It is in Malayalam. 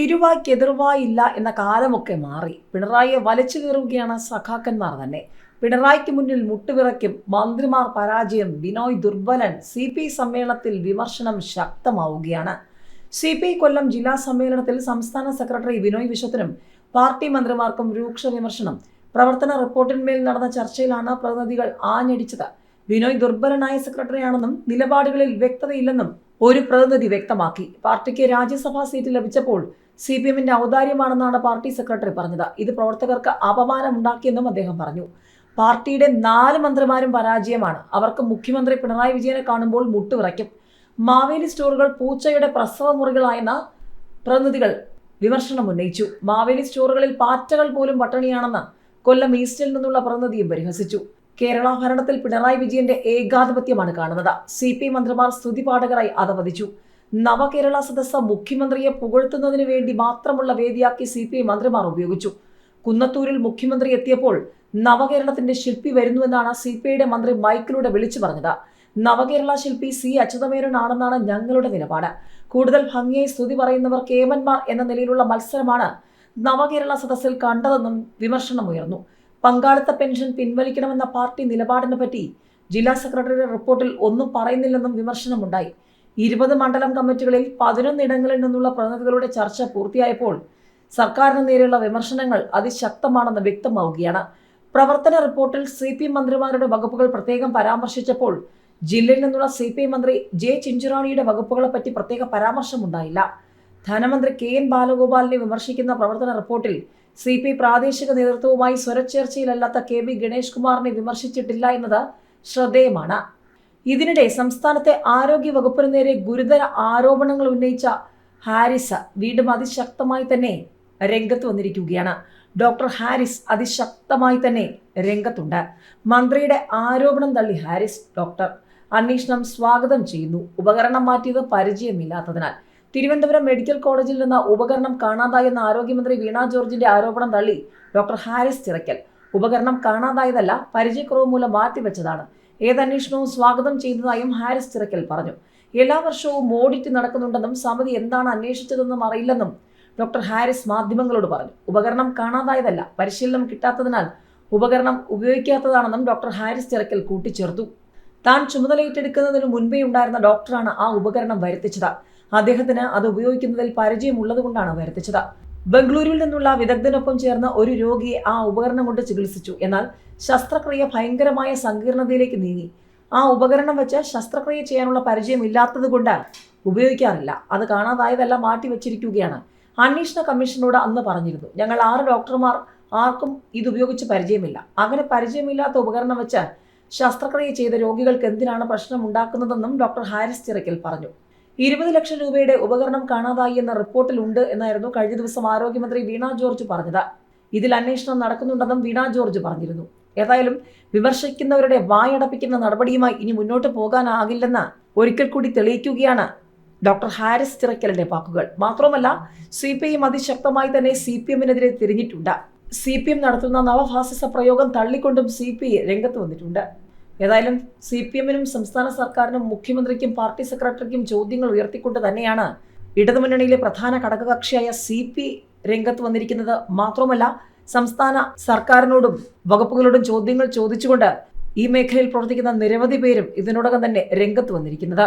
തിരുവായ്ക്കെതിർവായില്ല എന്ന കാലമൊക്കെ മാറി. പിണറായിയെ വലിച്ചു കയറുകയാണ് സഖാക്കന്മാർ തന്നെ. പിണറായിക്ക് മുന്നിൽ മുട്ടുവിറയ്ക്കും മന്ത്രിമാർ പരാജയം ബിനോയ് ദുർബലൻ സി പി സമ്മേളനത്തിൽ വിമർശനം ശക്തമാവുകയാണ്. സി പി കൊല്ലം ജില്ലാ സമ്മേളനത്തിൽ സംസ്ഥാന സെക്രട്ടറി ബിനോയ് വിശ്വത്തിനും പാർട്ടി മന്ത്രിമാർക്കും രൂക്ഷ വിമർശനം. പ്രവർത്തന റിപ്പോർട്ടിന്മേൽ നടന്ന ചർച്ചയിലാണ് പ്രതിനിധികൾ ആഞ്ഞടിച്ചത്. ബിനോയ് ദുർബലനായ സെക്രട്ടറിയാണെന്നും നിലപാടുകളിൽ വ്യക്തതയില്ലെന്നും ഒരു പ്രതിനിധി വ്യക്തമാക്കി. പാർട്ടിക്ക് രാജ്യസഭാ സീറ്റ് ലഭിച്ചപ്പോൾ സി പി എമ്മിന്റെ ഔദാര്യമാണെന്നാണ് പാർട്ടി സെക്രട്ടറി പറഞ്ഞത്. ഇത് പ്രവർത്തകർക്ക് അപമാനമുണ്ടാക്കിയെന്നും അദ്ദേഹം പറഞ്ഞു. പാർട്ടിയുടെ നാല് മന്ത്രിമാരും പരാജയമാണ്. അവർക്ക് മുഖ്യമന്ത്രി പിണറായി വിജയനെ കാണുമ്പോൾ മുട്ടുവിറയ്ക്കും മാവേലി സ്റ്റോറുകൾ പൂച്ചയുടെ പ്രസവ മുറികളായെന്ന പ്രതിനിധികൾ വിമർശനം ഉന്നയിച്ചു. മാവേലി സ്റ്റോറുകളിൽ പാറ്റകൾ പോലും പട്ടിണിയാണെന്ന് കൊല്ലം ഈസ്റ്റിൽ നിന്നുള്ള പ്രതിനിധിയും പരിഹസിച്ചു. കേരള ഭരണത്തിൽ പിണറായി വിജയന്റെ ഏകാധിപത്യമാണ് കാണുന്നത്. സി പി മന്ത്രിമാർ സ്തുതി പാഠകരായി അധപതിച്ചു. നവകേരള സദസ്സ് മുഖ്യമന്ത്രിയെ പുകഴ്ത്തുന്നതിന് വേണ്ടി മാത്രമുള്ള വേദിയാക്കി സി പി ഐ മന്ത്രിമാർ ഉപയോഗിച്ചു. കുന്നത്തൂരിൽ മുഖ്യമന്ത്രി എത്തിയപ്പോൾ നവകേരളത്തിന്റെ ശില്പി വരുന്നുവെന്നാണ് സി പി ഐയുടെ മന്ത്രി മൈക്കിലൂടെ വിളിച്ചു പറഞ്ഞത്. നവകേരള ശില്പി സി അച്യുതമേനോനാണെന്നാണ് ഞങ്ങളുടെ നിലപാട്. കൂടുതൽ ഭംഗിയായി സ്തുതി പറയുന്നവർ കേമന്മാർ എന്ന നിലയിലുള്ള മത്സരമാണ് നവകേരള സദസ്സിൽ കണ്ടതെന്നും വിമർശനമുയർന്നു. പങ്കാളിത്ത പെൻഷൻ പിൻവലിക്കണമെന്ന പാർട്ടി നിലപാടിനെ പറ്റി ജില്ലാ സെക്രട്ടറിയുടെ റിപ്പോർട്ടിൽ ഒന്നും പറയുന്നില്ലെന്നും വിമർശനമുണ്ടായി. ഇരുപത് മണ്ഡലം കമ്മിറ്റികളിൽ പതിനൊന്നിടങ്ങളിൽ നിന്നുള്ള പ്രതിനിധികളുടെ ചർച്ച പൂർത്തിയായപ്പോൾ സർക്കാരിന് നേരെയുള്ള വിമർശനങ്ങൾ അതിശക്തമാണെന്ന് വ്യക്തമാവുകയാണ്. പ്രവർത്തന റിപ്പോർട്ടിൽ സി പി എം മന്ത്രിമാരുടെ വകുപ്പുകൾ പ്രത്യേകം പരാമർശിച്ചപ്പോൾ ജില്ലയിൽ നിന്നുള്ള സി പി എം മന്ത്രി ജെ ചിഞ്ചുറാണിയുടെ വകുപ്പുകളെ പറ്റി പ്രത്യേക പരാമർശമുണ്ടായില്ല. ധനമന്ത്രി കെ എൻ ബാലഗോപാലിനെ വിമർശിക്കുന്ന പ്രവർത്തന റിപ്പോർട്ടിൽ സി പി പ്രാദേശിക നേതൃത്വവുമായി സ്വരച്ചേർച്ചയിലല്ലാത്ത കെ ബി ഗണേഷ് കുമാറിനെ വിമർശിച്ചിട്ടില്ല എന്നത് ശ്രദ്ധേയമാണ്. ഇതിനിടെ സംസ്ഥാനത്തെ ആരോഗ്യ വകുപ്പിന് നേരെ ഗുരുതര ആരോപണങ്ങൾ ഉന്നയിച്ച ഹാരിസ് വീണ്ടും അതിശക്തമായി തന്നെ രംഗത്ത് വന്നിരിക്കുകയാണ്. ഡോക്ടർ ഹാരിസ് അതിശക്തമായി തന്നെ രംഗത്തുണ്ട്. മന്ത്രിയുടെ ആരോപണം തള്ളി ഹാരിസ് ഡോക്ടർ. അന്വേഷണം സ്വാഗതം ചെയ്യുന്നു. ഉപകരണം മാറ്റിയത് പരിചയമില്ലാത്തതിനാൽ. തിരുവനന്തപുരം മെഡിക്കൽ കോളേജിൽ നിന്ന് ഉപകരണം കാണാതായെന്ന ആരോഗ്യമന്ത്രി വീണ ജോർജിന്റെ ആരോപണം തള്ളി ഡോക്ടർ ഹാരിസ് ചിറക്കൽ ഉപകരണം കാണാതായതല്ല പരിചയക്കുറവ് മൂലം മാറ്റിവെച്ചതാണ്. ഏതന്വേഷണവും സ്വാഗതം ചെയ്തതായും ഹാരിസ് ചിറക്കൽ പറഞ്ഞു. എല്ലാ വർഷവും ഓഡിറ്റ് നടക്കുന്നുണ്ടെന്നും സമിതി എന്താണ് അന്വേഷിച്ചതെന്നും അറിയില്ലെന്നും ഡോക്ടർ ഹാരിസ് മാധ്യമങ്ങളോട് പറഞ്ഞു. ഉപകരണം കാണാതായതല്ല പരിശീലനം കിട്ടാത്തതിനാൽ ഉപകരണം ഉപയോഗിക്കാത്തതാണെന്നും ഡോക്ടർ ഹാരിസ് ചിറക്കൽ കൂട്ടിച്ചേർത്തു. താൻ ചുമതലയേറ്റെടുക്കുന്നതിന് മുൻപേ ഉണ്ടായിരുന്ന ഡോക്ടറാണ് ആ ഉപകരണം വരുത്തിച്ചത്. അദ്ദേഹത്തിന് അത് ഉപയോഗിക്കുന്നതിൽ പരിചയമുള്ളത് കൊണ്ടാണ് വരുത്തിച്ചത് ബംഗളൂരുവിൽ നിന്നുള്ള വിദഗ്ധനൊപ്പം ചേർന്ന് ഒരു രോഗിയെ ആ ഉപകരണം കൊണ്ട് ചികിത്സിച്ചു. എന്നാൽ ശസ്ത്രക്രിയ ഭയങ്കരമായ സങ്കീർണതയിലേക്ക് നീങ്ങി. ആ ഉപകരണം വെച്ച് ശസ്ത്രക്രിയ ചെയ്യാനുള്ള പരിചയം ഇല്ലാത്തത് കൊണ്ട് ഉപയോഗിക്കാറില്ല. അത് കാണാതായതല്ല മാറ്റിവെച്ചിരിക്കുകയാണ് അന്വേഷണ കമ്മീഷനോട് അന്ന് പറഞ്ഞിരുന്നു. ഞങ്ങൾ ആറ് ഡോക്ടർമാർ ആർക്കും ഇതുപയോഗിച്ച് പരിചയമില്ല. അങ്ങനെ പരിചയമില്ലാത്ത ഉപകരണം വെച്ച് ശസ്ത്രക്രിയ ചെയ്ത രോഗികൾക്ക് എന്തിനാണ് പ്രശ്നം ഉണ്ടാക്കുന്നതെന്നും ഡോക്ടർ ഹാരിസ് ചിറക്കൽ പറഞ്ഞു. ഇരുപത് ലക്ഷം രൂപയുടെ ഉപകരണം കാണാതായി എന്ന റിപ്പോർട്ടിലുണ്ട് എന്നായിരുന്നു കഴിഞ്ഞ ദിവസം ആരോഗ്യമന്ത്രി വീണ ജോർജ് പറഞ്ഞത്. ഇതിൽ അന്വേഷണം നടക്കുന്നുണ്ടെന്നും വീണ ജോർജ് പറഞ്ഞിരുന്നു. ഏതായാലും വിമർശിക്കുന്നവരുടെ വായടപ്പിക്കുന്ന നടപടിയുമായി ഇനി മുന്നോട്ട് പോകാനാകില്ലെന്ന് ഒരിക്കൽ കൂടി തെളിയിക്കുകയാണ് ഡോക്ടർ ഹാരിസ് ചിറക്കലിന്റെ വാക്കുകൾ. മാത്രമല്ല സി പി എം അതിശക്തമായി തന്നെ സി പി എമ്മിനെതിരെ തിരിഞ്ഞിട്ടുണ്ട്. സി പി എം നടത്തുന്ന നവഫാസിസ പ്രയോഗം തള്ളിക്കൊണ്ടും സി പി ഐ രംഗത്ത് വന്നിട്ടുണ്ട്. ഏതായാലും സി പി എമ്മിനും സംസ്ഥാന സർക്കാരിനും മുഖ്യമന്ത്രിക്കും പാർട്ടി സെക്രട്ടറിക്കും ചോദ്യങ്ങൾ ഉയർത്തിക്കൊണ്ട് തന്നെയാണ് ഇടതുമുന്നണിയിലെ പ്രധാന ഘടകകക്ഷിയായ സി പി രംഗത്ത് വന്നിരിക്കുന്നത്. മാത്രമല്ല സംസ്ഥാന സർക്കാരിനോടും വകുപ്പുകളോടും ചോദ്യങ്ങൾ ചോദിച്ചുകൊണ്ട് ഈ മേഖലയിൽ പ്രവർത്തിക്കുന്ന നിരവധി പേരും ഇതിനോടകം തന്നെ രംഗത്ത് വന്നിരിക്കുന്നത്.